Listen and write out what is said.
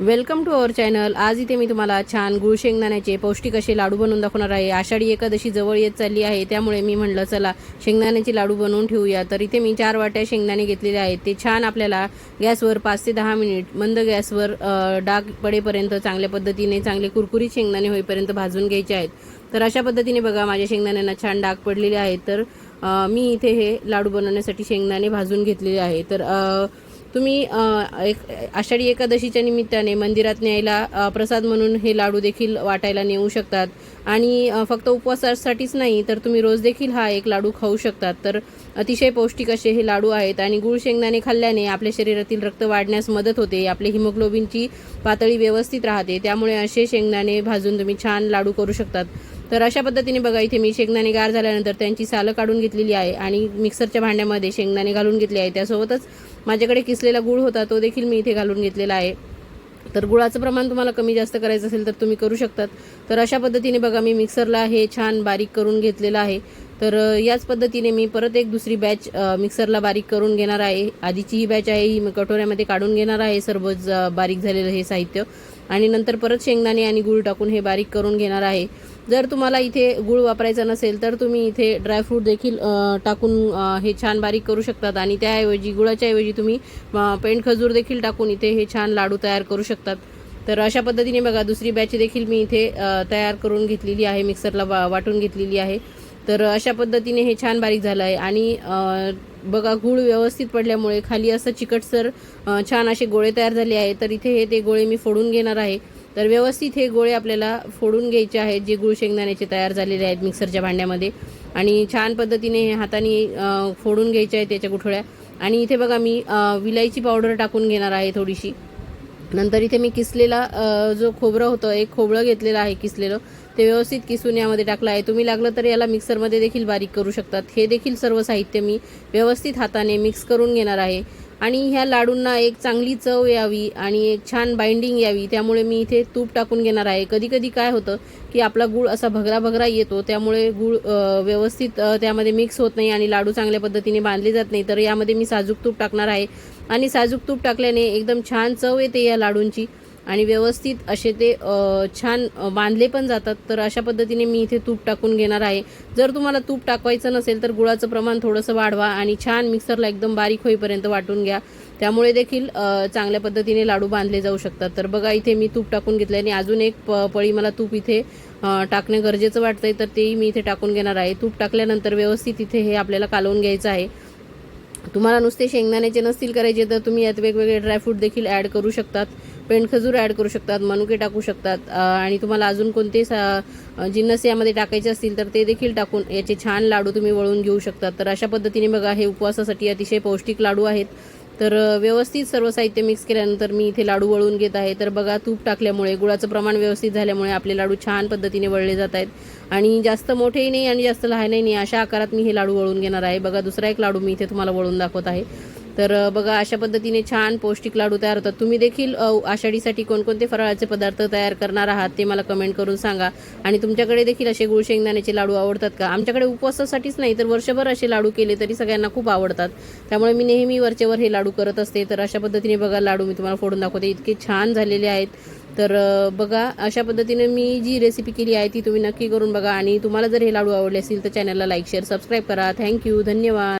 Welcome to our channel आज इथे मी तुम्हाला छान गुळ शेंगदाण्याचे पौष्टिक असे लाडू बनवून दाखवणार आहे. आषाढी एकादशी जवळ येत चालली आहे त्यामुळे मी म्हणलं चला शेंगदाण्याचे लाडू बनवून ठेवूया. तर इथे मी चार वाट्या शेंगदाणे घेतलेले आहेत. ते छान आपल्याला गॅसवर पाच ते दहा मिनिट मंद गॅसवर डाग पडेपर्यंत चांगल्या पद्धतीने चांगले कुरकुरीत शेंगदाणे होईपर्यंत भाजून घ्यायचे आहेत. तर अशा पद्धतीने बघा माझ्या शेंगदाण्यांना छान डाग पडलेले आहेत. तर मी इथे हे लाडू बनवण्यासाठी शेंगदाणे भाजून घेतलेले आहे. तर तुम्ही एक आषाढी एकादशीच्या निमित्ताने मंदिरात न्यायला प्रसाद म्हणून हे लाडू देखील वाटायला नेऊ शकतात. आणि फक्त उपवासासाठीच नाही तर तुम्ही रोज देखील हा एक लाडू खाऊ शकतात. तर अतिशय पौष्टिक असे हे लाडू आहेत आणि गुळ शेंगदाणे खाल्ल्याने आपल्या शरीरातील रक्त वाढण्यास मदत होते. आपले हिमोग्लोबिनची पातळी व्यवस्थित राहते. त्यामुळे असे शेंगदाणे भाजून तुम्ही छान लाडू करू शकतात. तर अशा पद्धतीने बघा इथे मी शेंगदाणे गार झाल्यानंतर त्यांची सालं काढून घेतलेली आहे आणि मिक्सरच्या भांड्यामध्ये शेंगदाणे घालून घेतले आहे. त्यासोबतच माझ्याकडे किसलेला गूळ होता तो देखील मी इथे घालून घेतलेला आहे. तर गुळाचं प्रमाण तुम्हाला कमी जास्त करायचं असेल तर तुम्ही करू शकतात. तर अशा पद्धतीने बघा मी मिक्सरला हे छान बारीक करून घेतलेलं आहे. तर याच पद्धतीने मी परत एक दुसरी बॅच मिक्सरला बारीक करून घेणार आहे. आधीची ही बॅच आहे ही मी कटोऱ्यामध्ये काढून घेणार आहे. सर्व बारीक झालेलं हे साहित्य. आणि नंतर परत शेंगदाणे आणि गूळ टाकून हे बारीक करून घेणार आहे. जर तुम्हाला इथे गूळ वापरायचा नसेल तर तुम्ही इथे ड्रायफ्रूट देखील टाकून हे छान बारीक करू शकतात. आणि त्याऐवजी गुळाच्या ऐवजी तुम्ही पेंट खजूर देखील टाकून इथे हे छान लाडू तयार करू शकतात. तर अशा पद्धतीने बघा दुसरी बॅच देखील मी इथे तयार करून घेतलेली आहे मिक्सरला वा वाटून घेतलेली आहे. तर अशा पद्धतीने हे छान बारीक झालं आहे. आणि बघा गूळ व्यवस्थित पडल्यामुळे खाली असं चिकटसर छान असे गोळे तयार झाले आहे तर इथे हे ते गोळे मी फोडून घेणार आहे. तर व्यवस्थित हे गोळे आपल्याला फोडून घ्यायचे आहेत जे गुळ शेंगदाण्याचे तयार झालेले आहेत मिक्सरच्या भांड्यामध्ये. आणि छान पद्धतीने हे हाताने फोडून घ्यायचे आहेत त्याच्या गुठळ्या. आणि इथे बघा मी विलायची पावडर टाकून घेणार आहे थोडीशी. नंतर इथे मी किसलेला जो खोबरं होतं एक खोबरं घेतलेलं आहे किसलेलं ते व्यवस्थित किसून यामध्ये टाकलं आहे. तुम्ही लागलं तर याला मिक्सरमध्ये देखील बारीक करू शकतात. हे देखील सर्व साहित्य मी व्यवस्थित हाताने मिक्स करून घेणार आहे. आणि ह्या लाडूंना एक चांगली चव यावी आणि एक छान बाइंडिंग यावी. त्यामुळे मी इथे तूप टाकून घेणार आहे. कधी कधी काय होतं की आपला गूळ असा भगरा भगरा येतो त्यामुळे गूळ व्यवस्थित त्यामध्ये मिक्स होत नाही आणि लाडू चांगल्या पद्धतीने बांधले जात नाही. तर यामध्ये मी साजूक तूप टाकणार आहे. आणि साजूक तूप टाकल्याने एकदम छान चव येते या लाडूंची. आणि व्यवस्थित असे ते छान बांधले पण जातात. तर अशा पद्धतीने मी इथे तूप टाकून घेणार आहे. जर तुम्हाला तूप टाकवायचं नसेल तर गुळाचं प्रमाण थोडंसं वाढवा आणि छान मिक्सरला एकदम बारीक होईपर्यंत वाटून घ्या. त्यामुळे देखील चांगल्या पद्धतीने लाडू बांधले जाऊ शकतात. तर बघा इथे मी तूप टाकून घेतलं आणि अजून एक प पळी मला तूप इथे टाकणे गरजेचं आहे तर तेही मी इथे टाकून घेणार आहे. तूप टाकल्यानंतर व्यवस्थित इथे हे आपल्याला कालवून घ्यायचं आहे. तुम्हाला नुसते शेंगदाण्याचे नसतील करायचे तर तुम्ही यात वेगवेगळे ड्रायफ्रूट देखील ॲड करू शकतात. पेंडखजूर ॲड करू शकतात मनुके टाकू शकतात आणि तुम्हाला अजून कोणते सा जिन्नस यामध्ये टाकायचे असतील तर ते देखील टाकून याचे छान लाडू तुम्ही वळून घेऊ शकतात. तर अशा पद्धतीने बघा हे उपवासासाठी अतिशय पौष्टिक लाडू आहेत. तर व्यवस्थित सर्व साहित्य मिक्स केल्यानंतर मी इथे लाडू वळून घेत आहे. तर बघा तूप टाकल्यामुळे गुळाचं प्रमाण व्यवस्थित झाल्यामुळे आपले लाडू छान पद्धतीने वळले जात आहेत. आणि जास्त मोठेही नाही आणि जास्त लहानही नाही अशा आकारात मी हे लाडू वळून घेणार आहे. बघा दुसरा एक लाडू मी इथे तुम्हाला वळून दाखवत आहे. तर बघा अशा पद्धतीने छान पौष्टिक लाडू तयार होतात. तुम्ही देखील आषाढीसाठी कोणकोणते फराळाचे पदार्थ तयार करणार आहात ते मला कमेंट करून सांगा. आणि तुमच्याकडे देखील असे गुळ शेंगदाण्याचे लाडू आवडतात का? आमच्याकडे उपवासासाठीच नाही तर वर्षभर असे लाडू केले तरी सगळ्यांना खूप आवडतात. त्यामुळे मी नेहमी वरचेवर हे लाडू करत असते. तर अशा पद्धतीने बघा लाडू मी तुम्हाला फोडून दाखवते. इतके छान झालेले आहेत. तर बघा अशा पद्धतीने मी जी रेसिपी केली आहे ती तुम्ही नक्की करून बघा. आणि तुम्हाला जर हे लाडू आवडले असतील तर चॅनलला लाईक शेअर सबस्क्राईब करा. थँक्यू धन्यवाद.